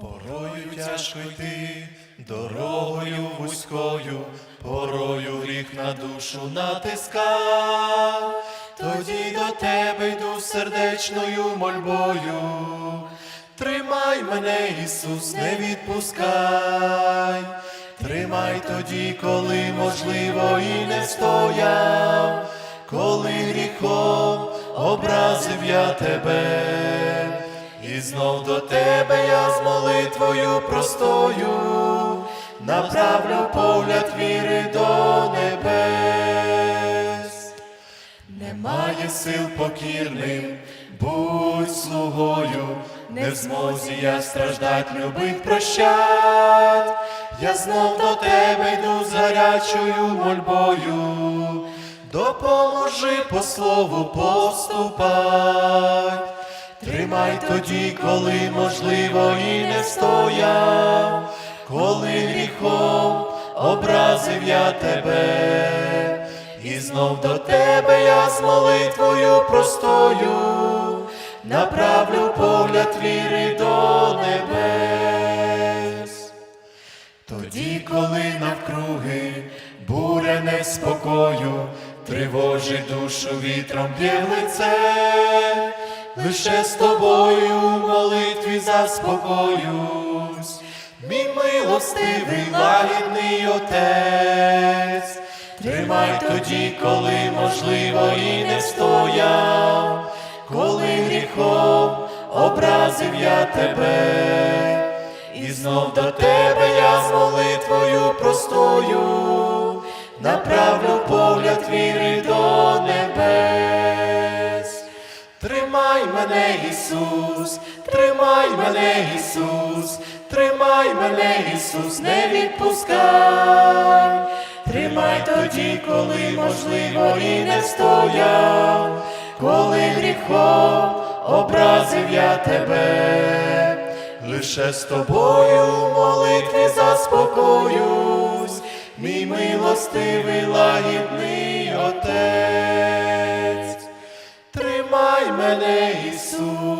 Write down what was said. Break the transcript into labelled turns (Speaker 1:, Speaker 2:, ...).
Speaker 1: Порою тяжко йти дорогою вузькою, порою гріх на душу натиска, тоді до тебе йду сердечною мольбою. Тримай мене, Ісус, не відпускай, тримай тоді, коли можливо і не стояв, коли гріхом образив я тебе. І знов до тебе я з молитвою простою направлю погляд віри до небес. Немає сил покірним, будь слугою, не в змозі я страждать, любить прощать. Я знов до тебе йду з гарячою мольбою, допоможи по слову поступать. Тримай тоді, коли можливо і не стояв, коли гріхом образив я тебе, і знов до тебе я з молитвою простою направлю погляд віри до небес. Тоді, коли навкруги буря неспокою, тривожить душу вітром б'є в лице, лише з тобою в молитві заспокоюсь, мій милостивий лагідний отець, тримай тоді, коли можливо і не стояв, коли гріхом образив я тебе. І знов до тебе я з молитвою простою направлю погляд мене, Ісус, тримай мене, Ісус, тримай мене, Ісус, не відпускай. Тримай тоді, коли можливо і не стояв, коли гріхом образив я тебе. Лише з тобою в молитві заспокоюсь, мій милостивий лагідний nem isso.